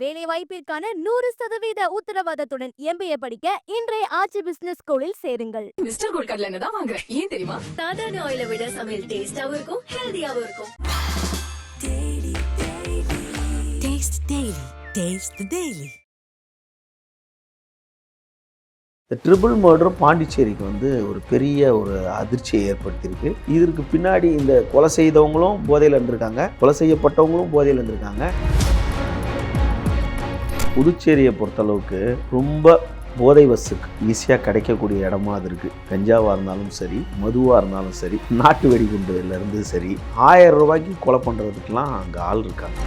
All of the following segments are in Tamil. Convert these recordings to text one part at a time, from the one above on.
வேலை வாய்ப்பிற்கான நூறு சதவீத உத்தரவாதத்துடன் எம்பிஏ படிக்க இன்றைய ஆட்சி பிசினஸ் ஸ்கூலில் சேருங்கள். மிஸ்டர் கோல்ட் கடலை தான் வாங்குறேன். ஏன் தெரியுமா? சாதாரண ஆயில விட சமையல் டேஸ்டாவும் இருக்கும் ஹெல்தியாவும் இருக்கும். Taste Daily. Taste the Daily. இந்த ட்ரிபிள் மர்டர் பாண்டிச்சேரிக்கு வந்து ஒரு பெரிய ஒரு அதிர்ச்சியை ஏற்படுத்தியிருக்கு. இதற்கு பின்னாடி இந்த கொலை செய்தவங்களும் போதையில் இருந்திருக்காங்க. கொலை செய்யப்பட்டவங்களும் போதையில் இருந்திருக்காங்க. புதுச்சேரியை பொறுத்தளவுக்கு ரொம்ப போதை வசுக்கு ஈஸியாக கிடைக்கக்கூடிய இடமா அது இருக்குது கஞ்சாவாக இருந்தாலும் சரி மதுவாக இருந்தாலும் சரி நாட்டு வெடிகுண்டுலேருந்து சரி ஆயிரம் ரூபாய்க்கு கொலை பண்ணுறதுக்கெலாம் அங்கே ஆள் இருக்காங்க.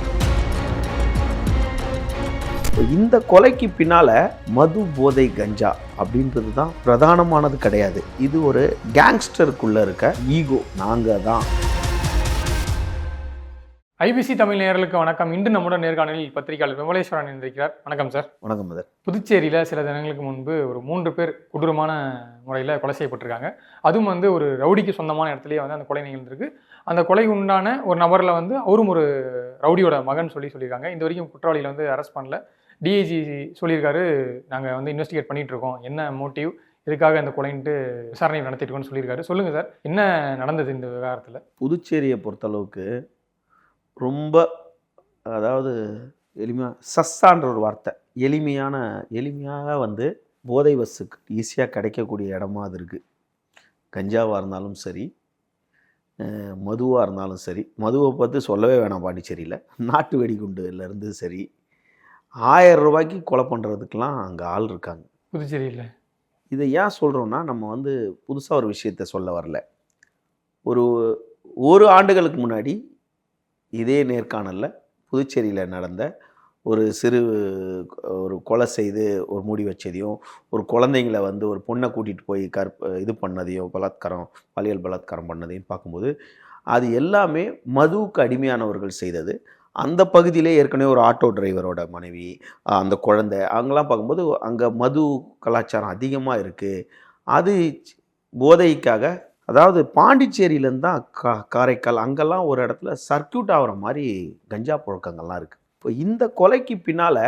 இந்த கொலைக்கு பின்னால மது போதை கஞ்சா அப்படின்றது தான் பிரதானமானது கிடையாது. இது ஒரு கேங்ஸ்டருக்குள்ள இருக்க ஈகோ நாங்கள் தான். ஐபிசி தமிழ் நேயர்களுக்கு வணக்கம். இன்று நம்முடன் நேர்காணலில் பத்திரிகையாளர் விமலேஸ்வரன் இருக்கிறார் வணக்கம் சார். வணக்கம் மதர். புதுச்சேரியில் சில தினங்களுக்கு முன்பு ஒரு மூன்று பேர் கொடூரமான முறையில் கொலை செய்யப்பட்டிருக்காங்க. அதுவும் வந்து ஒரு ரவுடிக்கு சொந்தமான இடத்துலயே வந்து அந்த கொலை நிகழ்ந்திருக்கு. அந்த கொலை உண்டான ஒரு நபரில் வந்து அவரும் ஒரு ரவுடியோட மகன் சொல்லி சொல்லியிருக்காங்க. இந்த வரைக்கும் குற்றவாளிகளை வந்து அரெஸ்ட் பண்ணல. டிஐஜி சொல்லியிருக்காரு. நாங்கள் வந்து இன்வெஸ்டிகேட் பண்ணிட்டு இருக்கோம். என்ன மோட்டிவ் இதுக்காக இந்த கொலைன்ட்டு விசாரணை நடத்திட்டு இருக்கோம்னு சொல்லியிருக்காரு. சொல்லுங்கள் சார். என்ன நடந்தது இந்த விவகாரத்தில்? புதுச்சேரியை பொறுத்தளவுக்கு ரொம்ப அதாவது எளிமையாக சஸ்ஸான்ற ஒரு வார்த்தை. எளிமையான எளிமையாக வந்து போதை வசுக்கு ஈஸியாக கிடைக்கக்கூடிய இடமா அது இருக்குது கஞ்சாவாக இருந்தாலும் சரி மதுவாக இருந்தாலும் சரி மதுவை பற்றி சொல்லவே வேணாம் பாண்டிச்சேரியில். நாட்டு வெடிகுண்டுலேருந்து சரி ஆயிரம் ரூபாய்க்கு கொலை பண்ணுறதுக்கெலாம் அங்கே ஆள் இருக்காங்க. புதுச்சேரியில்? இதை ஏன் சொல்கிறோன்னா நம்ம வந்து புதுசாக ஒரு விஷயத்த சொல்ல வரல. ஒரு ஒரு ஆண்டுகளுக்கு முன்னாடி இதே நேர்காணலில் புதுச்சேரியில் நடந்த ஒரு சிறு ஒரு கொலை செய்து ஒரு மூடி வச்சதையும் ஒரு குழந்தைங்களை வந்து ஒரு பொண்ணை கூட்டிகிட்டு போய் கற்ப இது பண்ணதையும் பலாத்காரம் பாலியல் பலாத்காரம் பண்ணதையும் பார்க்கும்போது அது எல்லாமே மதுவுக்கு அடிமையானவர்கள் செய்தது. அந்த பகுதியிலே ஏற்கனவே ஒரு ஆட்டோ டிரைவரோட மனைவி அந்த குழந்தை அங்கெல்லாம் பார்க்கும்போது அங்கே மது கலாச்சாரம் அதிகமாக இருக்குது அது போதைக்காக அதாவது பாண்டிச்சேரியிலேருந்து தான் கா காரைக்கால் அங்கெல்லாம் ஒரு இடத்துல சர்க்கியூட் ஆகிற மாதிரி கஞ்சா புழக்கங்கள்லாம் இருக்குது இப்போ இந்த கொலைக்கு பின்னால்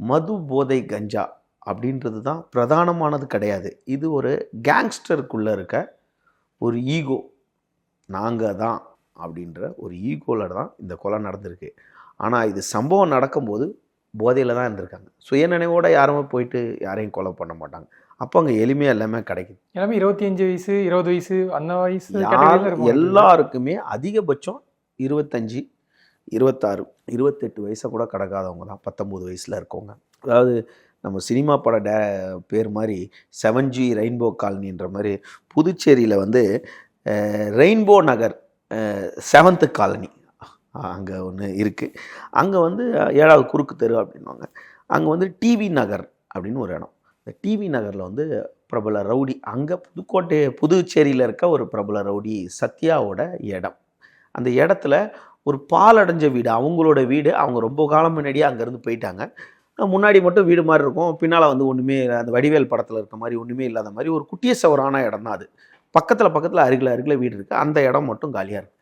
மது போதை கஞ்சா அப்படின்றது தான் பிரதானமானது கிடையாது. இது ஒரு கேங்ஸ்டருக்குள்ளே இருக்க ஒரு ஈகோ. நாங்கள் தான் அப்படின்ற ஒரு ஈகோவில் தான் இந்த கொலை நடந்திருக்கு. ஆனால் இது சம்பவம் நடக்கும்போது போதையில் தான் இருந்திருக்காங்க. சுயநினைவோடு யாருமே போயிட்டு யாரையும் கொலை பண்ண மாட்டாங்க. அப்போ அங்கே எளிமையாக எல்லாமே கிடைக்குது. எல்லாமே இருபத்தி அஞ்சு வயசு இருபது வயசு அந்த வயசு. எல்லாருக்குமே அதிகபட்சம் இருபத்தஞ்சி இருபத்தாறு இருபத்தெட்டு வயசை கூட கடக்காதவங்க தான் பத்தொம்போது வயசில் இருக்கவங்க. அதாவது நம்ம சினிமா பட டே பேர் மாதிரி செவன் ஜி ரெயின்போ காலனின்ற மாதிரி புதுச்சேரியில் வந்து ரெயின்போ நகர் செவன்த்து காலனி. அங்கே ஒன்று இருக்குது அங்கே வந்து ஏழாவது குறுக்கு தெரு அப்படின்வாங்க அங்கே வந்து டிவி நகர் அப்படின்னு ஒரு இடம். இந்த டிவி நகரில் வந்து பிரபல ரவுடி அங்கே புதுக்கோட்டை புதுச்சேரியில் இருக்க ஒரு பிரபல ரவுடி சத்யாவோட இடம். அந்த இடத்துல ஒரு பாலடைஞ்ச வீடு அவங்களோட வீடு. அவங்க ரொம்ப காலம் முன்னாடியே அங்கேருந்து போயிட்டாங்க. முன்னாடி மட்டும் வீடு மாதிரி இருக்கும். பின்னால் வந்து ஒன்றுமே அந்த வடிவேல் படத்தில் இருக்க மாதிரி ஒன்றுமே இல்லாத மாதிரி ஒரு குட்டிய சவரான இடம் தான் அது. பக்கத்தில் பக்கத்தில் அருகில் அருகில் வீடு இருக்குது அந்த இடம் மட்டும் காலியாக இருக்குது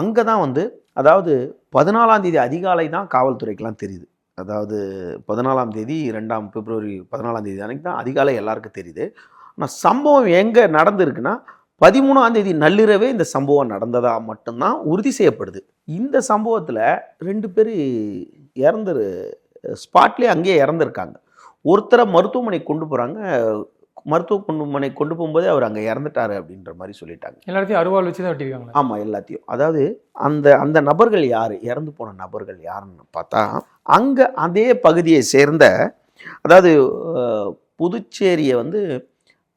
அங்கே தான் வந்து அதாவது பதினாலாம் தேதி அதிகாலை தான் காவல்துறைக்கெலாம் தெரியுது. அதாவது பதினாலாம் தேதி ரெண்டாம் பிப்ரவரி பதினாலாம் தேதி அன்றைக்கி தான் அதிகாலை எல்லாருக்கும் தெரியுது. ஆனால் சம்பவம் எங்கே நடந்திருக்குன்னா பதிமூணாம் தேதி நள்ளிரவே இந்த சம்பவம் நடந்ததா மட்டும்தான் உறுதி செய்யப்படுது. இந்த சம்பவத்தில் ரெண்டு பேர் இறந்துரு ஸ்பாட்லேயே அங்கேயே இறந்துருக்காங்க. ஒருத்தரை மருத்துவமனைக்கு கொண்டு போகிறாங்க மருத்துவமனை கொண்டு போகும்போதே அவர் அங்கே இறந்துட்டாரு அப்படின்ற மாதிரி சொல்லிட்டாங்க. எல்லாத்தையும் அருவாள் வச்சு தான் வெட்டியிருக்காங்களா ஆமாம் எல்லாத்தையும். அதாவது அந்த அந்த நபர்கள் யார்? இறந்து போன நபர்கள் யாருன்னு பார்த்தா அங்கே அதே பகுதியை சேர்ந்த அதாவது புதுச்சேரியை வந்து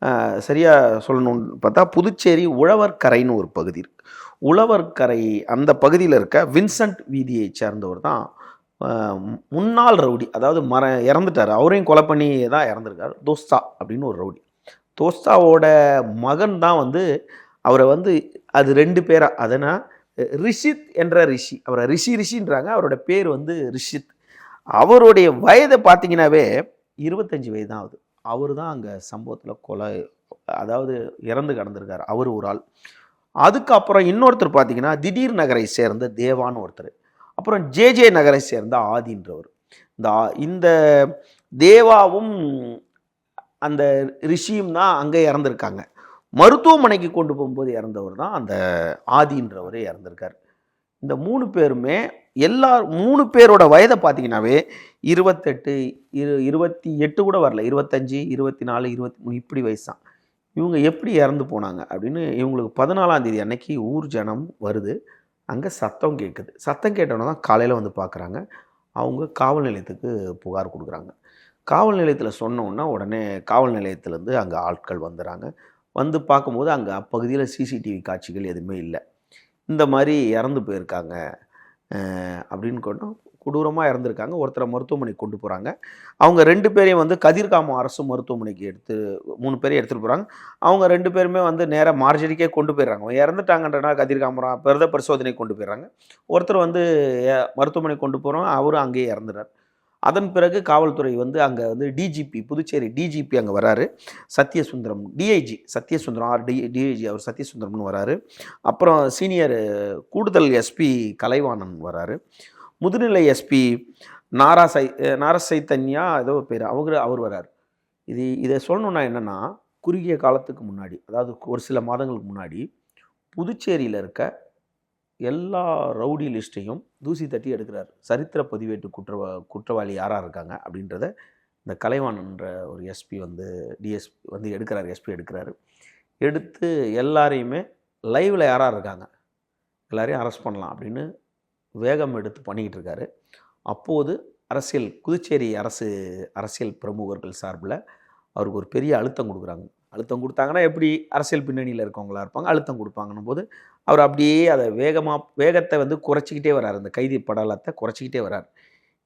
அஹ், சரியா சொல்லணும்னு பார்த்தா புதுச்சேரி உழவர்கரைன்னு ஒரு பகுதி இருக்கு. உழவர்கரை அந்த பகுதியில் இருக்க வின்சென்ட் வீதியை சேர்ந்தவர் தான் முன்னாள் ரவுடி அதாவது மர இறந்துட்டார். அவரையும் கொலை பண்ணி தான் இறந்துருக்கார். தோஸ்தா அப்படின்னு ஒரு ரவுடி. தோஸ்தாவோட மகன் தான் வந்து அவரை வந்து அது ரெண்டு பேரா அதனா ரிஷித் என்ற ரிஷி. அவரை ரிஷி ரிஷின்றாங்க. அவரோட பேர் வந்து ரிஷித். அவருடைய வயதை பார்த்தீங்கன்னாவே இருபத்தஞ்சி வயது தான் ஆகுது. அவர் தான் அங்கே சம்பவத்தில் கொலை அதாவது இறந்து கிடந்திருக்கார். அவர் ஒரு ஆள். அதுக்கப்புறம் இன்னொருத்தர் பார்த்தீங்கன்னா திடீர் நகரை சேர்ந்த தேவான்னு ஒருத்தர். அப்புறம் ஜேஜே நகரை சேர்ந்த ஆதின்றவர் இந்த ஆ- இந்த தேவாவும் அந்த ரிஷியும் தான் அங்கே இறந்துருக்காங்க. மருத்துவமனைக்கு கொண்டு போகும்போது இறந்தவர் தான் அந்த ஆதின்றவர் இறந்துருக்கார். இந்த மூணு பேருமே எல்லா மூணு பேரோட வயதை பார்த்தீங்கன்னாவே இருபத்தெட்டு இரு இருபத்தி எட்டு கூட வரல. இருபத்தஞ்சி இருபத்தி நாலு இருபத்தி மூணு இப்படி வயசு தான் இவங்க எப்படி இறந்து போனாங்க அப்படின்னு இவங்களுக்கு பதினாலாம் தேதி அன்னைக்கு ஊர் ஜனம் வருது. அங்கே சத்தம் கேட்குது சத்தம் கேட்டோன்னே தான் காலையில் வந்து பார்க்குறாங்க அவங்க காவல் நிலையத்துக்கு புகார் கொடுக்குறாங்க. காவல் நிலையத்தில் சொன்னோன்னா உடனே காவல் நிலையத்திலேருந்து அங்கே ஆட்கள் வந்துடுறாங்க வந்து பார்க்கும்போது அங்கே அப்பகுதியில் சிசிடிவி காட்சிகள் எதுவுமே இல்லை. இந்த மாதிரி இறந்து போயிருக்காங்க. அப்படின்னு கொண்டு கொடூரமாக இறந்துருக்காங்க. ஒருத்தரை மருத்துவமனைக்கு கொண்டு போகிறாங்க அவங்க ரெண்டு பேரையும் வந்து கதிர்காமம் அரசு மருத்துவமனைக்கு எடுத்து மூணு பேரையும் எடுத்துகிட்டு போகிறாங்க அவங்க ரெண்டு பேருமே வந்து நேராக மார்ஜரிக்கே கொண்டு போயிடுறாங்க. இறந்துட்டாங்கன்றனா கதிர்காமரம் பிரத பரிசோதனைக்கு கொண்டு போயிடுறாங்க. ஒருத்தர் வந்து மருத்துவமனைக்கு மருத்துவமனை கொண்டு போகிறோம் அவரும் அங்கேயே இறந்துடுறார் அதன் பிறகு காவல்துறை வந்து அங்கே வந்து டிஜிபி புதுச்சேரி டிஜிபி அங்கே வராரு. Sathyasundaram DIG Sathyasundaram R D DIG அவர் சத்யசுந்தரம்னு வராரு. அப்புறம் சீனியர் கூடுதல் எஸ்பி கலைவாணன் வராரு. முதுநிலை எஸ்பி நாரா சை நாரா ஏதோ பேர் அவங்க அவர் வராரு. இது இதை சொல்லணுன்னா என்னென்னா குறுகிய காலத்துக்கு முன்னாடி அதாவது ஒரு சில மாதங்களுக்கு முன்னாடி புதுச்சேரியில் இருக்க எல்லா ரவுடி லிஸ்ட்டையும் தூசி தட்டி எடுக்கிறார். சரித்திர பதிவேட்டு குற்றவா குற்றவாளி யாராக இருக்காங்க அப்படின்றத இந்த கலைவாணன்ற ஒரு எஸ்பி வந்து டிஎஸ்பி வந்து எடுக்கிறார் எஸ்பி எடுக்கிறாரு. எடுத்து எல்லாரையுமே லைவில் யாராக இருக்காங்க? எல்லாரையும் அரெஸ்ட் பண்ணலாம் அப்படின்னு வேகம் எடுத்து பண்ணிக்கிட்டு இருக்காரு. அப்போது அரசியல் புதுச்சேரி அரசு அரசியல் பிரமுகர்கள் சார்பில் அவருக்கு ஒரு பெரிய அழுத்தம் கொடுக்குறாங்க. அழுத்தம் கொடுத்தாங்கன்னா எப்படி அரசியல் பின்னணியில் இருக்கவங்களா இருப்பாங்க? அழுத்தம் கொடுப்பாங்கன்னும் போது அவர் அப்படியே அதை வேகமாக வேகத்தை வந்து குறைச்சிக்கிட்டே வரார் அந்த கைதி படலத்தை குறைச்சிக்கிட்டே வரார்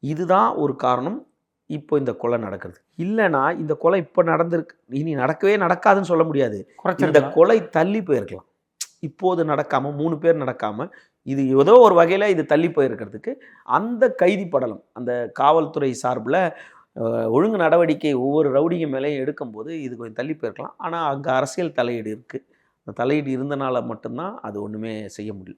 இதுதான் ஒரு காரணம் இப்போ இந்த கொலை நடக்கிறது. இல்லைன்னா இந்த கொலை இப்போ நடந்திருக்கு. இனி நடக்கவே நடக்காதுன்னு சொல்ல முடியாது. இந்த கொலை தள்ளி போயிருக்கலாம். இப்போது நடக்காம மூணு பேர் நடக்காம இது ஏதோ ஒரு வகையில் இது தள்ளி போயிருக்கிறதுக்கு அந்த கைதி படலம் அந்த காவல்துறை சார்பில் ஒழுங்கு நடவடிக்கை ஒவ்வொரு ரவுடிங்க மேலேயும் எடுக்கும்போது இது கொஞ்சம் தள்ளி போயிருக்கலாம். ஆனால் அங்கே அரசியல் தலையீடு இருக்குது அந்த தலையீடு இருந்தனால மட்டும்தான் அது ஒன்றுமே செய்ய முடியல.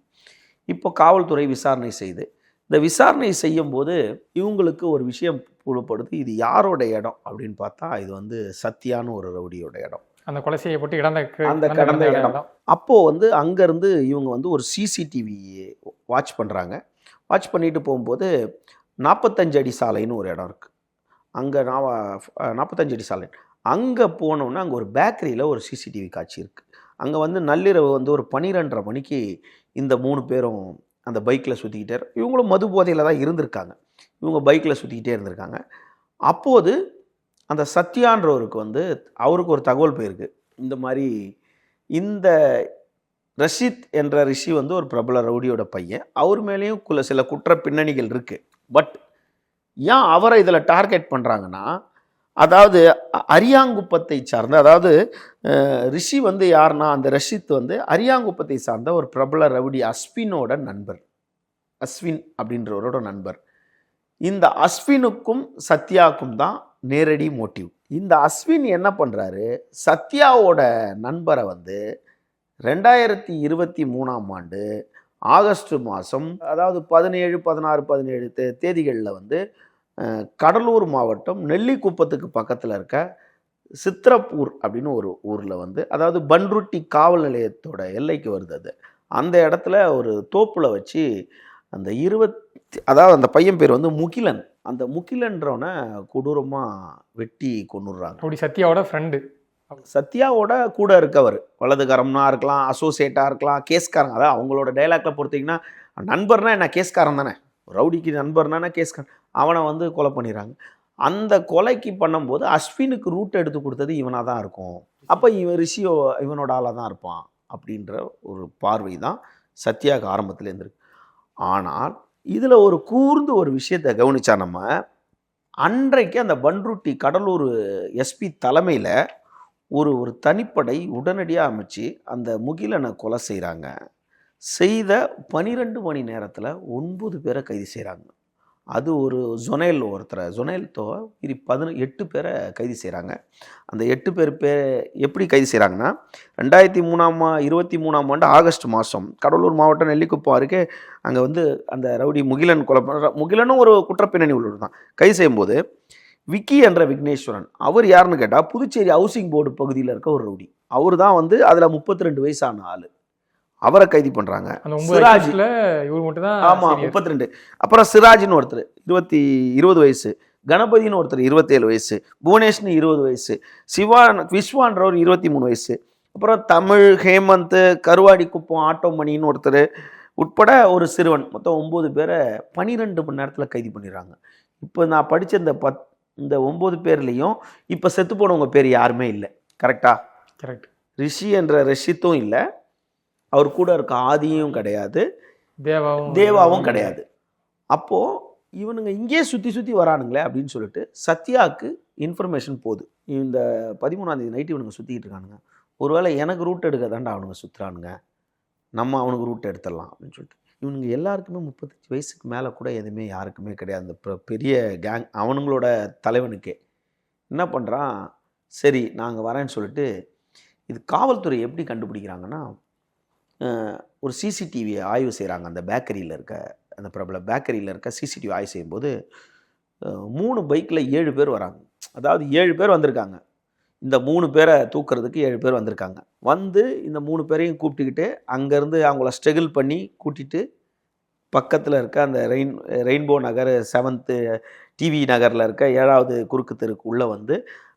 இப்போ காவல்துறை விசாரணை செய்து இந்த விசாரணை செய்யும்போது இவங்களுக்கு ஒரு விஷயம் புலப்படுது இது யாரோட இடம் அப்படின்னு பார்த்தா இது வந்து சத்யான்னு ஒரு ரவுடியோட இடம். அந்த கொலை செய்யப்பட்டு இடந்த அந்த கடந்த இடம். அப்போது வந்து அங்கேருந்து இவங்க வந்து ஒரு சிசிடிவி வாட்ச் பண்ணுறாங்க வாட்ச் பண்ணிட்டு போகும்போது நாற்பத்தஞ்சு அடி சாலைன்னு ஒரு இடம் இருக்குது அங்கே நான் நாற்பத்தஞ்சு அடி சாலை. அங்கே போனோன்னா அங்கே ஒரு பேக்கரியில் ஒரு சிசிடிவி காட்சி இருக்குது அங்கே வந்து நள்ளிரவு வந்து ஒரு பன்னிரெண்டரை மணிக்கு இந்த மூணு பேரும் அந்த பைக்கில் சுற்றிக்கிட்டே இவங்களும் மது போதையில் தான் இருந்திருக்காங்க. இவங்க பைக்கில் சுற்றிக்கிட்டே இருந்திருக்காங்க. அப்போது அந்த சத்யான்றவருக்கு வந்து அவருக்கு ஒரு தகவல் போயிருக்கு. இந்த மாதிரி இந்த ரஷித் என்ற ரிஷி வந்து ஒரு பிரபல ரவுடியோட பையன். அவர் மேலேயும் குல சில குற்ற பின்னணிகள் இருக்குது பட் ஏன் அவரை இதில் டார்கெட் பண்ணுறாங்கன்னா அதாவது அரியாங்குப்பத்தை சார்ந்த அதாவது ரிஷி வந்து யாருன்னா அந்த ரஷித் வந்து அரியாங்குப்பத்தை சார்ந்த ஒரு பிரபல ரவுடி அஸ்வினோட நண்பர். அஸ்வின் அப்படின்றவரோட நண்பர். இந்த அஸ்வினுக்கும் சத்யாவுக்கும் தான் நேரடி மோட்டிவ். இந்த அஸ்வின் என்ன பண்ணுறாரு சத்யாவோட நண்பரை வந்து ரெண்டாயிரத்தி இருபத்தி மூணாம் ஆண்டு ஆகஸ்ட் மாதம் அதாவது பதினேழு பதினாறு பதினேழு தே தேதிகளில் வந்து கடலூர் மாவட்டம் நெல்லிக்குப்பத்துக்கு பக்கத்தில் இருக்க சித்திரப்பூர் அப்படின்னு ஒரு ஊரில் வந்து அதாவது பன்ருட்டி காவல் நிலையத்தோட எல்லைக்கு வருது அது. அந்த இடத்துல ஒரு தோப்பில் வச்சு அந்த இருபத்தி அதாவது அந்த பையன் பேர் வந்து முகிலன். அந்த முகிலன்றவனை கொடூரமாக வெட்டி கொண்டுடுறாங்க அப்படி சத்யாவோட ஃப்ரெண்டு சத்யாவோட கூட இருக்கவர். வலதுகரம்னா இருக்கலாம் அசோசியேட்டாக இருக்கலாம் கேஸ்காரங்க அதாவது அவங்களோட டைலாக்ல பொறுத்தீங்கன்னா நண்பர்னா என்ன? கேஸ்காரன் தானே. ரவுடிக்கு நண்பர்னா கேஸ்காரன் அவனை வந்து கொலை பண்ணிடுறாங்க அந்த கொலைக்கு பண்ணும்போது அஸ்வினுக்கு ரூட் எடுத்து கொடுத்தது இவனாக தான் இருக்கும். அப்போ இவன் ரிஷியோ இவனோட ஆளாக தான் இருப்பான் அப்படின்ற ஒரு பார்வை தான் சத்யாவுக்கு ஆரம்பத்தில் இருந்திருக்கு. ஆனால் இதில் ஒரு கூர்ந்து ஒரு விஷயத்தை கவனித்தா நம்ம அன்றைக்கு அந்த பன்ருட்டி கடலூர் எஸ்பி தலைமையில் ஒரு ஒரு தனிப்படை உடனடியாக அமைச்சு அந்த முகிலனை கொலை செய்கிறாங்க செய்த பனிரெண்டு மணி நேரத்தில் ஒன்பது பேரை கைது செய்கிறாங்க அது ஒரு ஜொனைல் ஒருத்தரை ஜொனேல் தோ இது பதின எட்டு பேரை கைது செய்கிறாங்க அந்த எட்டு பேர் பேர் எப்படி கைது செய்கிறாங்கன்னா ரெண்டாயிரத்தி மூணாம் இருபத்தி மூணாம் ஆண்டு ஆகஸ்ட் மாதம் கடலூர் மாவட்டம் நெல்லிக்குப்பம் அருகே அங்கே வந்து அந்த ரவுடி முகிலன் கொலை முகிலனும் ஒரு குற்றப்பின்னணி உள்ளவர் தான். கைது செய்யும்போது விக்கி என்ற விக்னேஸ்வரன் அவர் யாருன்னு கேட்டால் புதுச்சேரி ஹவுசிங் போர்டு பகுதியில் இருக்க ஒரு ரவுடி. அவர் தான் வந்து அதில் முப்பத்தி ரெண்டு வயசான ஆள். அவரை கைது பண்ணுறாங்க அந்த ஒன்பது சிராஜ். வயசுல இவர் மட்டும் தான் ஆமா முப்பத்தி ரெண்டு அப்புறம் சிராஜ்னு ஒருத்தர் இருபத்தி இருபது வயசு. கணபதினு ஒருத்தர் இருபத்தேழு வயசு. புவனேஷ்னு இருபது வயசு. சிவான் விஸ்வான்றவர் இருபத்தி மூணு வயசு. அப்புறம் தமிழ் ஹேமந்த் கருவாடி குப்பம் ஆட்டோமணின்னு ஒருத்தர் உட்பட ஒரு சிறுவன். மொத்தம் ஒம்பது பேரை பன்னிரெண்டு மணி நேரத்தில் கைது பண்ணிடுறாங்க. இப்போ நான் படித்த இந்த பத் இந்த ஒம்பது பேர்லேயும் இப்போ செத்து போனவங்க பேர் யாருமே இல்லை. கரெக்டா? கரெக்ட். ரிஷி என்ற ரஷித்தும் இல்லை. அவர் கூட இருக்க ஆதியும் கிடையாது. தேவாவும் தேவாவும் கிடையாது. அப்போது இவனுங்க இங்கேயே சுற்றி சுற்றி வரானுங்களே அப்படின்னு சொல்லிட்டு சத்யாவுக்கு இன்ஃபர்மேஷன் போகுது. இந்த பதிமூணாம் தேதி நைட்டு இவனுங்க சுற்றிக்கிட்டு இருக்கானுங்க. ஒருவேளை எனக்கு ரூட் எடுக்க தாண்டா அவனுங்க சுற்றுறானுங்க நம்ம அவனுக்கு ரூட் எடுத்துடலாம் அப்படின்னு சொல்லிட்டு. இவனுங்க எல்லாருக்குமே முப்பத்தஞ்சு வயசுக்கு மேலே கூட எதுவுமே யாருக்குமே கிடையாது. அந்த பெரிய கேங் அவனுங்களோட தலைவனுக்கே. என்ன பண்ணுறான் சரி நாங்கள் வரேன்னு சொல்லிட்டு இது காவல்துறை எப்படி கண்டுபிடிக்கிறாங்கன்னா ஒரு சிசிடிவியை ஆய்வு செய்கிறாங்க அந்த பேக்கரியில் இருக்க அந்த பிரபல பேக்கரியில் இருக்க சிசிடிவி ஆய்வு செய்யும்போது மூணு பைக்கில் ஏழு பேர் வராங்க. அதாவது ஏழு பேர் வந்திருக்காங்க. இந்த மூணு பேரை தூக்குறதுக்கு ஏழு பேர் வந்திருக்காங்க. வந்து இந்த மூணு பேரையும் கூப்பிட்டுக்கிட்டு அங்கேருந்து அவங்கள ஸ்ட்ரகிள் பண்ணி கூட்டிட்டு பக்கத்தில் இருக்க அந்த rain rainbow Nagar seventh TV நகரில் இருக்க ஏழாவது குறுக்கு தெருக்கு உள்ளே வந்து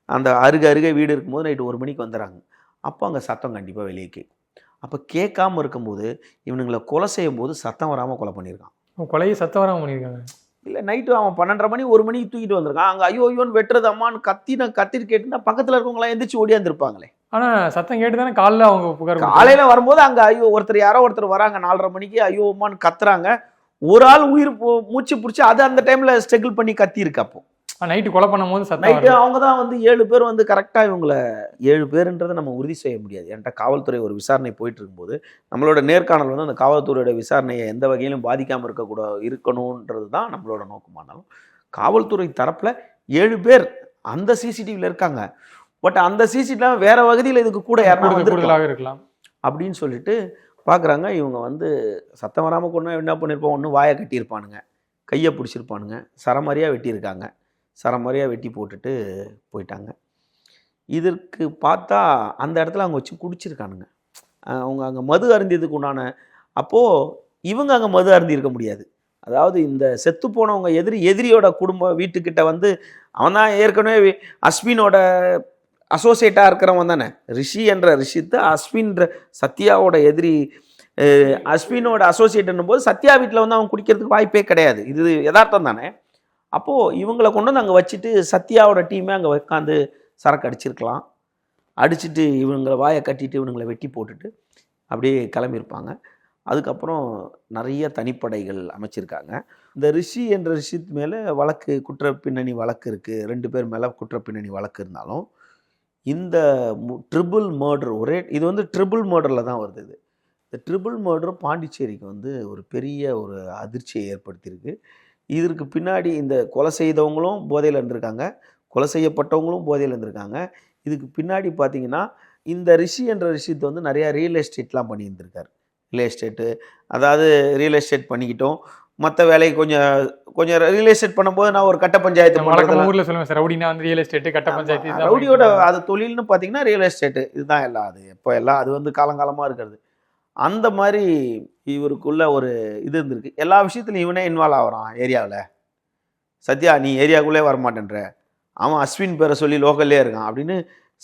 அந்த அருகே அருகே வீடு இருக்கும்போது நைட்டு ஒரு மணிக்கு வந்துடுறாங்க அப்போ அங்கே சத்தம் கண்டிப்பாக வெளியே கேட்கும். அப்போ கேட்காம இருக்கும்போது இவனுங்களை கொலை செய்யும் போது சத்தம் வராமல் கொலை பண்ணியிருக்கான். கொலையை சத்தம் வராம பண்ணியிருக்காங்க. இல்லை நைட்டு அவன் பன்னெண்டரை மணி ஒரு மணிக்கு தூக்கிட்டு வந்திருக்கான். அங்கே ஐயோ ஐயோன்னு வெட்டுறது அம்மான்னு கத்தி நான் கத்திட்டு கேட்டுனா பக்கத்தில் இருக்கவங்களாம் எந்திரிச்சு ஓடியாந்துருப்பாங்களே. ஆனா சத்தம் கேட்டு தானே காலைல அவங்க புகார். காலையில் வரும்போது அங்கே ஐயோ ஒருத்தர் யாரோ ஒருத்தர் வராங்க நாலரை மணிக்கு ஐயோ அம்மான்னு கத்துறாங்க. ஒரு ஆள் உயிர் மூச்சு பிடிச்சி அது அந்த டைமில் ஸ்ட்ரகிள் பண்ணி கத்தி இருக்கு அப்போ. ஆனா, நைட்டு கொலை பண்ணும்போது சத்தம் நைட்டு. அவங்க தான் வந்து ஏழு பேர் வந்து கரெக்டாக இவங்களை ஏழு பேருன்றதை நம்ம உறுதி செய்ய முடியாது. என்கிட்ட காவல்துறை ஒரு விசாரணை போயிட்டு இருக்கும்போது நம்மளோட நேர்காணல் வந்து அந்த காவல்துறையோட விசாரணையை எந்த வகையிலும் பாதிக்காமல் இருக்கக்கூட இருக்கணுன்றது தான் நம்மளோட நோக்கமானாலும் காவல்துறை தரப்பில் ஏழு பேர் அந்த சிசிடிவியில் இருக்காங்க. பட் அந்த சிசிடிவில வேற வகதியில் இதுக்கு கூட யாரும் இருக்கலாம். அப்படின்னு சொல்லிட்டு பார்க்குறாங்க இவங்க வந்து சத்தம் வராமல் கொண்டு என்ன பண்ணியிருப்பான் ஒன்று வாயை கட்டியிருப்பானுங்க. கையை பிடிச்சிருப்பானுங்க. சரமாரியாக வெட்டியிருக்காங்க. சரமாரியாக வெட்டி போட்டுட்டு போயிட்டாங்க. இதற்கு பார்த்தா அந்த இடத்துல அவங்க வச்சு குடிச்சிருக்கானுங்க. அவங்க அங்கே மது அருந்தியதுக்கு உண்டான அப்போது இவங்க அங்கே மது அருந்தி இருக்க முடியாது. அதாவது இந்த செத்து போனவங்க எதிரி எதிரியோட குடும்ப வீட்டுக்கிட்ட வந்து அவன் தான் ஏற்கனவே அஸ்வினோட அசோசியேட்டாக இருக்கிறவன் தானே. ரிஷி என்ற ரிஷித்து அஸ்வின்ற சத்யாவோட எதிரி அஸ்வினோட அசோசியேட்னும் போது சத்யா வீட்டில் வந்து அவன் குடிக்கிறதுக்கு வாய்ப்பே கிடையாது. இது யதார்த்தம் தானே? அப்போது இவங்களை கொண்டு வந்து அங்கே வச்சுட்டு சத்யாவோட டீமே அங்கே உட்காந்து சரக்கு அடிச்சிருக்கலாம். அடிச்சிட்டு இவங்களை வாயை கட்டிட்டு இவனுங்களை வெட்டி போட்டுட்டு அப்படியே கிளம்பியிருப்பாங்க. அதுக்கப்புறம் நிறைய தனிப்படைகள் அமைச்சிருக்காங்க. இந்த ரிஷி என்ற ரிஷித் மேலே வழக்கு குற்ற பின்னணி வழக்கு இருக்குது ரெண்டு பேர் மேலே குற்ற பின்னணி வழக்கு இருந்தாலும் இந்த ட்ரிபிள் மர்டர் ஒரே இது வந்து ட்ரிபிள் மர்டரில் தான் வருது இது. இந்த ட்ரிபிள் மர்டர் பாண்டிச்சேரிக்கு வந்து ஒரு பெரிய ஒரு அதிர்ச்சியை ஏற்படுத்தியிருக்கு. இதற்கு பின்னாடி இந்த கொலை செய்தவங்களும் போதையில் இருந்திருக்காங்க. கொலை செய்யப்பட்டவங்களும் போதையில் இருந்திருக்காங்க. இதுக்கு பின்னாடி பார்த்தீங்கன்னா இந்த ரிஷி என்ற ரிஷித் வந்து நிறையா ரியல் எஸ்டேட்லாம் பண்ணியிருந்திருக்காரு. ரியல் எஸ்டேட்டு அதாவது ரியல் எஸ்டேட் பண்ணிக்கிட்டோம். மற்ற வேலையை கொஞ்சம் கொஞ்சம் ரியல் எஸ்டேட் பண்ணும்போது நான் ஒரு கட்ட பஞ்சாயத்து ஊர்ல சொல்லுவேன் சார் ரவுடினா வந்து ரியல் எஸ்டேட் கட்ட பஞ்சாயத்து ரவுடியோட அது தொழில்னு பார்த்தீங்கன்னா ரியல் எஸ்டேட்டு இதுதான் எல்லாம் அது எப்போ எல்லாம் அது வந்து காலங்காலமாக இருக்கிறது. அந்த மாதிரி இவருக்குள்ள ஒரு இது இருந்திருக்கு. எல்லா விஷயத்துலையும் இவனே இன்வால்வ் ஆகுறான் ஏரியாவில். சத்யா நீ ஏரியாவுக்குள்ளே வரமாட்டேன்ற. அவன் அஸ்வின் பேரை சொல்லி லோக்கல்லே இருக்கான் அப்படின்னு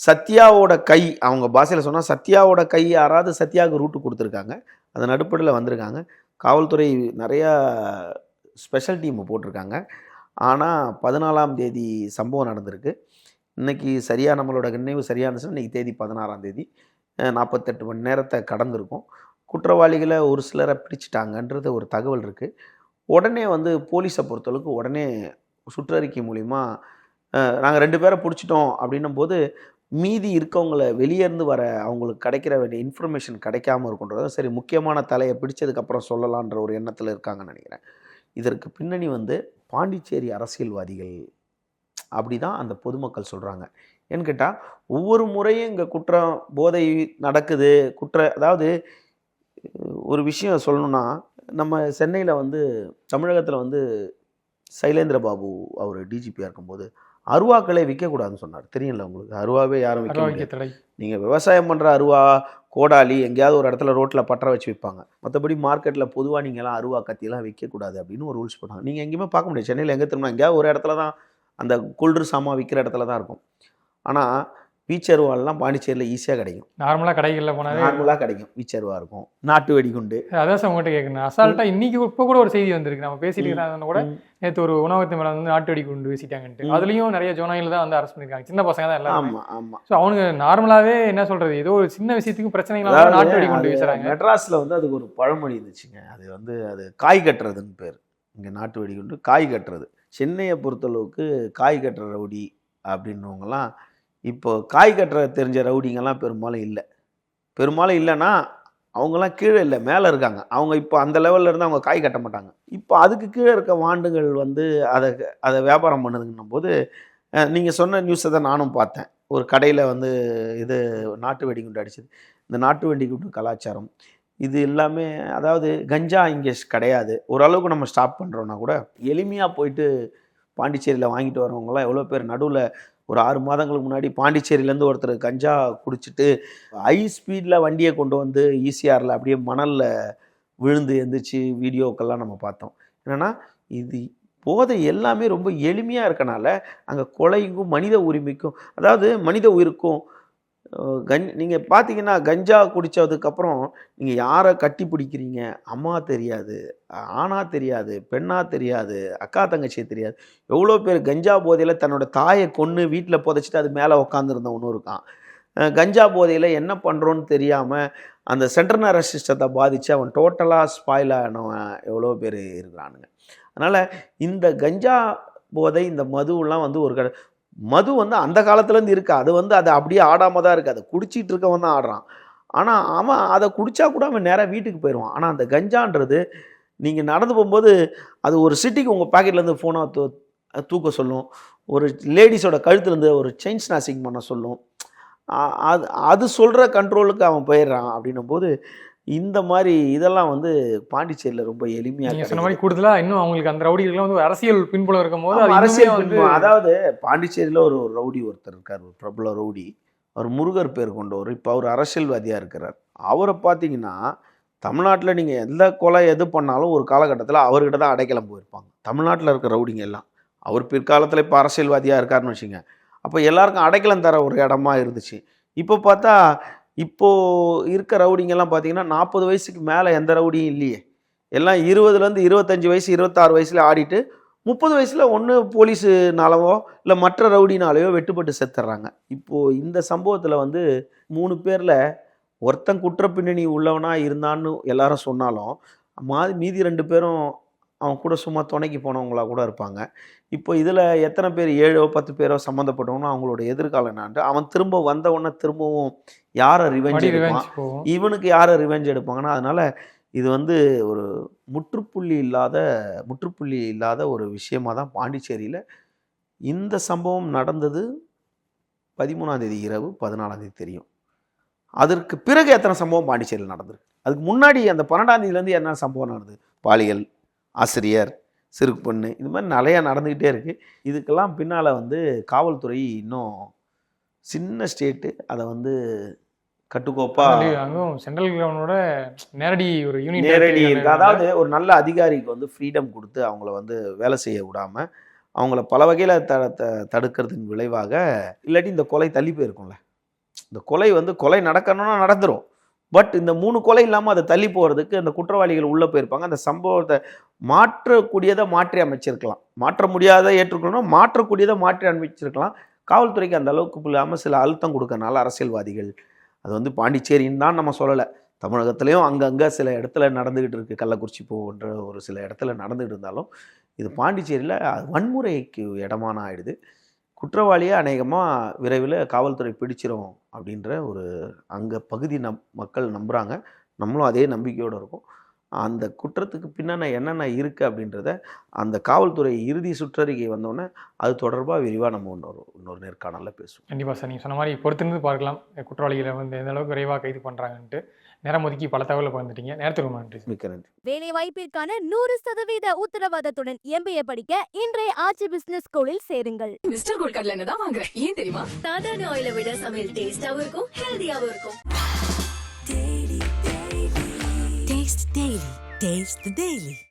சத்யாவோட கை அவங்க பாஷையில் சொன்னால் சத்யாவோட கை யாராவது சத்யாவுக்கு ரூட்டு கொடுத்துருக்காங்க. அதன் அடிப்படையில் வந்திருக்காங்க. காவல்துறை நிறையா ஸ்பெஷல் டீம் போட்டிருக்காங்க. ஆனால் பதினாலாம் தேதி சம்பவம் நடந்திருக்கு. இன்றைக்கி சரியாக நம்மளோட நினைவு சரியாக இருந்துச்சுன்னா இன்றைக்கி தேதி பதினாறாம் தேதி. நாற்பத்தெட்டு மணி நேரத்தை கடந்திருக்கும். குற்றவாளிகளை ஒரு சிலரை பிடிச்சிட்டாங்கன்றது ஒரு தகவல் இருக்குது உடனே வந்து போலீஸை பொறுத்தளவுக்கு உடனே சுற்றறிக்கை மூலிமா நாங்கள் ரெண்டு பேரை பிடிச்சிட்டோம் அப்படின்னும் போது மீதி இருக்கவங்கள வெளியே இருந்து வர அவங்களுக்கு கிடைக்கிற வேண்டிய இன்ஃபர்மேஷன் கிடைக்காம இருக்குன்றது சரி முக்கியமான தலையை பிடிச்சதுக்கப்புறம் சொல்லலான்ற ஒரு எண்ணத்தில் இருக்காங்கன்னு நினைக்கிறேன். இதற்கு பின்னணி வந்து பாண்டிச்சேரி அரசியல்வாதிகள் அப்படி தான் அந்த பொதுமக்கள் சொல்கிறாங்க ஏன்னு கேட்டால் ஒவ்வொரு முறையும் இங்கே குற்றம் போதை நடக்குது. குற்ற அதாவது ஒரு விஷயம் சொல்லணும்னா நம்ம சென்னையில் வந்து தமிழகத்தில் வந்து சைலேந்திர பாபு அவர் டிஜிபியாக இருக்கும்போது அருவாக்களை விற்கக்கூடாதுன்னு சொன்னார். தெரியல உங்களுக்கு? அருவாவே யாரும் விற்க நீங்கள் விவசாயம் பண்ணுற அருவா கோடாலி எங்கேயாவது ஒரு இடத்துல ரோட்டில் பற்ற வச்சு விற்பாங்க மற்றபடி மார்க்கெட்டில் பொதுவாக நீங்கள்லாம் அருவா கத்தியெல்லாம் விற்கக்கூடாது அப்படின்னு ஒரு ரூல்ஸ் போட்டாங்க. நீங்கள் எங்கேயுமே பார்க்க முடியாது. சென்னையில் எங்கே திரும்ப எங்கேயாவது ஒரு இடத்துல தான் அந்த குளிர் சாமான் விற்கிற இடத்துல தான் இருக்கும். ஆனால் வீச்சருவாலாம் பாண்டிச்சேரியில் ஈஸியாக கிடைக்கும். நார்மலாக கடைகளில் போனாலே நார்மலாக கிடைக்கும். வீச்சருவா இருக்கும். நாட்டு வெடிகுண்டு. அதான் சார் உங்கள்கிட்ட கேட்குறேன் அசால்ட்டா இன்னைக்கு இப்போ கூட ஒரு செய்தி வந்திருக்கு. நம்ம பேசிட்டு கூட. நேற்று ஒரு உணவகத்து மேலே வந்து நாட்டு வெடி கொண்டு வீசிட்டாங்கன்ட்டு. அதுலயும் நிறைய ஜோனாயில் தான் வந்து அரெஸ்ட் பண்ணிருக்காங்க. சின்ன பசங்க தான் எல்லாம் ஆமாம் ஆமாம் ஸோ அவனுங்க நார்மலாவே என்ன சொல்றது? ஏதோ ஒரு சின்ன விஷயத்துக்கு பிரச்சனை இல்லாம நாட்டு வெடி கொண்டு வீசுறாங்க. மெட்ராஸில் வந்து அதுக்கு ஒரு பழமொழி இருந்துச்சுங்க. அது வந்து அது காய் கட்டுறதுன்னு பேர். இங்கே நாட்டு வெடிகுண்டு காய் கட்டுறது. சென்னையை பொறுத்தளவுக்கு காய் கட்டுற ரவுடி அப்படின்னவங்கலாம் இப்போ காய் கட்டுற தெரிஞ்ச ரவுடிங்கெல்லாம் பெரும்பாலும் இல்லை. பெரும்பாலும் இல்லைன்னா அவங்கெல்லாம் கீழே இல்லை மேலே இருக்காங்க. அவங்க இப்போ அந்த லெவலில் இருந்து அவங்க காய் கட்ட மாட்டாங்க. இப்போ அதுக்கு கீழே இருக்க வாண்டுகள் வந்து அதை அதை வியாபாரம் பண்ணுதுன்னும் போது நீங்கள் சொன்ன நியூஸை தான் நானும் பார்த்தேன். ஒரு கடையில் வந்து இது நாட்டு வெடிகுண்டு அடிச்சது. இந்த நாட்டு வெடிகுண்டு கலாச்சாரம் இது எல்லாமே அதாவது கஞ்சா இங்கே கிடையாது. ஓரளவுக்கு நம்ம ஸ்டாப் பண்ணுறோன்னா கூட எளிமையாக போயிட்டு பாண்டிச்சேரியில் வாங்கிட்டு வரவங்களாம் எவ்வளோ பேர் நடுவில் ஒரு ஆறு மாதங்களுக்கு முன்னாடி பாண்டிச்சேரியிலேருந்து ஒருத்தர் கஞ்சா குடிச்சிட்டு ஹை ஸ்பீடில் வண்டியை கொண்டு வந்து ஈசிஆரில் அப்படியே மணலில் விழுந்து எந்திரிச்சு வீடியோக்கெல்லாம் நம்ம பார்த்தோம். என்னென்னா இது போதை எல்லாமே ரொம்ப எளிமையாக இருக்கனால அங்கே கொலைக்கும் மனித உரிமைக்கும் அதாவது மனித உயிருக்கும் கஞ் நீங்கள் பார்த்தீங்கன்னா கஞ்சா குடித்ததுக்கப்புறம் நீங்கள் யாரை கட்டி பிடிக்கிறீங்க? அம்மா தெரியாது ஆணா தெரியாது பெண்ணா தெரியாது அக்கா தங்கச்சி தெரியாது. எவ்வளோ பேர் கஞ்சா போதையில் தன்னோட தாயை கொன்று வீட்டில் புதைச்சிட்டு அது மேலே உட்காந்துருந்தவனும் இருக்கான். கஞ்சா போதையில் என்ன பண்ணுறோன்னு தெரியாமல் அந்த சென்ட்ரல் நர்வஸ் சிஸ்டத்தை பாதித்து அவன் டோட்டலாக ஸ்பாயில் ஆனவன் எவ்வளோ பேர் இருக்கிறானுங்க. அதனால் இந்த கஞ்சா போதை இந்த மதுவெல்லாம் வந்து ஒரு கடை மது வந்து அந்த காலத்துலேருந்து இருக்கு. அது வந்து அது அப்படியே ஆடாம தான் இருக்குது அதை குடிச்சிட்டு இருக்கவன் தான் ஆடுறான். ஆனால் அவன் அதை குடித்தா கூட அவன் நேராக வீட்டுக்கு போயிடுவான். ஆனால் அந்த கஞ்சான்றது நீங்கள் நடந்து போகும்போது அது ஒரு சிட்டிக்கு உங்கள் பாக்கெட்லேருந்து ஃபோனை தூ தூக்க சொல்லும். ஒரு லேடிஸோட கழுத்துலேருந்து ஒரு செயின் ஸ்நாசிங் பண்ண சொல்லும். அது அது சொல்கிற கண்ட்ரோலுக்கு அவன் போயிடுறான் அப்படின்னும் போது இந்த மாதிரி இதெல்லாம் வந்து பாண்டிச்சேரியில் ரொம்ப எளிமையாக சொன்ன மாதிரி கூடுதலா இன்னும் அவங்களுக்கு அந்த ரவுடிகளுக்கு வந்து அரசியல் பின்புலம் இருக்கும் போது அரசியல் வந்து. அதாவது பாண்டிச்சேரியில் ஒரு ரவுடி ஒருத்தர் இருக்கார் ஒரு பிரபல ரவுடி. அவர் முருகர் பேர் கொண்டவர். இப்போ அவர் அரசியல்வாதியாக இருக்கிறார். அவரை பார்த்தீங்கன்னா தமிழ்நாட்டில் நீங்கள் எந்த கொலை எது பண்ணாலும் ஒரு காலகட்டத்தில் அவர்கிட்ட தான் அடைக்கலம் போயிருப்பாங்க. தமிழ்நாட்டில் இருக்க ரவுடிங்க எல்லாம். அவர் பிற்காலத்தில் இப்போ அரசியல்வாதியாக இருக்காருன்னு வச்சுங்க அப்போ எல்லாருக்கும் அடைக்கலம் தர ஒரு இடமா இருந்துச்சு. இப்போ பார்த்தா இப்போ இருக்க ரவுடிங்கெல்லாம் பார்த்தீங்கன்னா நாற்பது வயசுக்கு மேலே எந்த ரவுடியும் இல்லையே. எல்லாம் இருபதுலேருந்து இருபத்தஞ்சி வயசு இருபத்தாறு வயசில் ஆடிட்டு முப்பது வயசில் ஒன்று போலீஸுனாலவோ இல்லை மற்ற ரவுடினாலேயோ வெட்டுப்பட்டு செத்துடுறாங்க இப்போது இந்த சம்பவத்தில் வந்து மூணு பேரில் ஒருத்தன் குற்ற பின்னணி உள்ளவனாக இருந்தான்னு எல்லாரும் சொன்னாலும் மா மீதி ரெண்டு பேரும் அவன் கூட சும்மா துணைக்கு போனவங்களா கூட இருப்பாங்க. இப்போ இதில் எத்தனை பேர் ஏழோ பத்து பேரோ சம்மந்தப்பட்டவங்களோ அவங்களோட எதிர்காலம் என்னான்ட்டு அவன் திரும்ப வந்த உடனே திரும்பவும் யாரை ரிவெஞ்ச் எடுப்பான்? இவனுக்கு யாரை ரிவெஞ்ச் எடுப்பாங்கன்னா அதனால இது வந்து ஒரு முற்றுப்புள்ளி இல்லாத முற்றுப்புள்ளி இல்லாத ஒரு விஷயமா தான் பாண்டிச்சேரியில் இந்த சம்பவம் நடந்தது. பதிமூணாம் தேதி இரவு பதினாலாம் தேதி தெரியும். அதற்கு பிறகு எத்தனை சம்பவம் பாண்டிச்சேரியில் நடந்திருக்கு? அதுக்கு முன்னாடி அந்த பன்னெண்டாம் தேதியிலேருந்து என்ன சம்பவம் நடந்தது? பாலியல் ஆசிரியர் சிறு பொண்ணு. இது மாதிரி நிறையா நடந்துக்கிட்டே இருக்குது இதுக்கெல்லாம் பின்னால் வந்து காவல்துறை இன்னும் சின்ன ஸ்டேட்டு அதை வந்து கட்டுக்கோப்பா அங்கும் சென்ட்ரல் கவர்மெண்டோட நேரடி ஒரு யூனிட் நேரடி இருக்கு. அதாவது ஒரு நல்ல அதிகாரிக்கு வந்து ஃப்ரீடம் கொடுத்து அவங்கள வந்து வேலை செய்ய விடாம அவங்கள பல வகையில் த த- தடுக்கிறதுக்கு விளைவாக இல்லாட்டி இந்த கொலை தள்ளி போயிருக்கும்ல. இந்த கொலை வந்து கொலை நடக்கணும்னா நடந்துரும். பட் இந்த மூணு கொலை இல்லாமல் அதை தள்ளி போகிறதுக்கு அந்த குற்றவாளிகள் உள்ளே போயிருப்பாங்க. அந்த சம்பவத்தை மாற்றக்கூடியதை மாற்றி அமைச்சிருக்கலாம். மாற்ற முடியாத ஏற்றுக்கணும் மாற்றக்கூடியதை மாற்றி அமைச்சிருக்கலாம். காவல்துறைக்கு அந்த அளவுக்கு இல்லாமல் சில அழுத்தம் கொடுக்கறனால அரசியல்வாதிகள் அது வந்து பாண்டிச்சேரின்னு தான் நம்ம சொல்லலை. தமிழகத்துலேயும் அங்கங்கே சில இடத்துல நடந்துக்கிட்டு இருக்குது கள்ளக்குறிச்சி போன்ற ஒரு சில இடத்துல நடந்துகிட்டு இருந்தாலும் இது பாண்டிச்சேரியில் வன்முறைக்கு இடமான ஆயிடுது குற்றவாளியை அநேகமாக விரைவில் காவல்துறை பிடிச்சிரும் அப்படின்ற ஒரு அங்கே பகுதி நம் மக்கள் நம்புகிறாங்க நம்மளும் அதே நம்பிக்கையோடு இருக்கோம். அந்த குற்றத்துக்கு பின்னாடி என்னென்ன இருக்குது அப்படின்றத அந்த காவல்துறை இறுதி சுற்றறிக்கை வந்தோடனே அது தொடர்பாக விரிவாக நம்ம இன்னொரு இன்னொரு நேர்காணலில் பேசுவோம். கண்டிப்பாக சார். நீங்கள் சொன்ன மாதிரி பொறுத்திருந்து பார்க்கலாம். குற்றவாளிகளை வந்து எந்த அளவுக்கு விரைவாக கைது பண்ணுறாங்கன்ட்டு நேரம் ஒதுக்கி பல தகவலை பகிர்ந்துட்டீங்க. நேரத்துக்கு நன்றி மிக்க நன்றி. வேலை வாய்ப்பிற்கான நூறு சதவீத உத்தரவாதத்துடன் எம்பிஏ படிக்க இன்றைய ஆச்சி பிசினஸ் ஸ்கூலில் சேருங்கள். மிஸ்டர் எண்ணெய் தான் வாங்குறேன். ஏன் தெரியுமா? சாதாரண ஆயில விட சமையல் டேஸ்டாவும் இருக்கும் ஹெல்தியாவும் இருக்கும். Daily. Taste the Daily.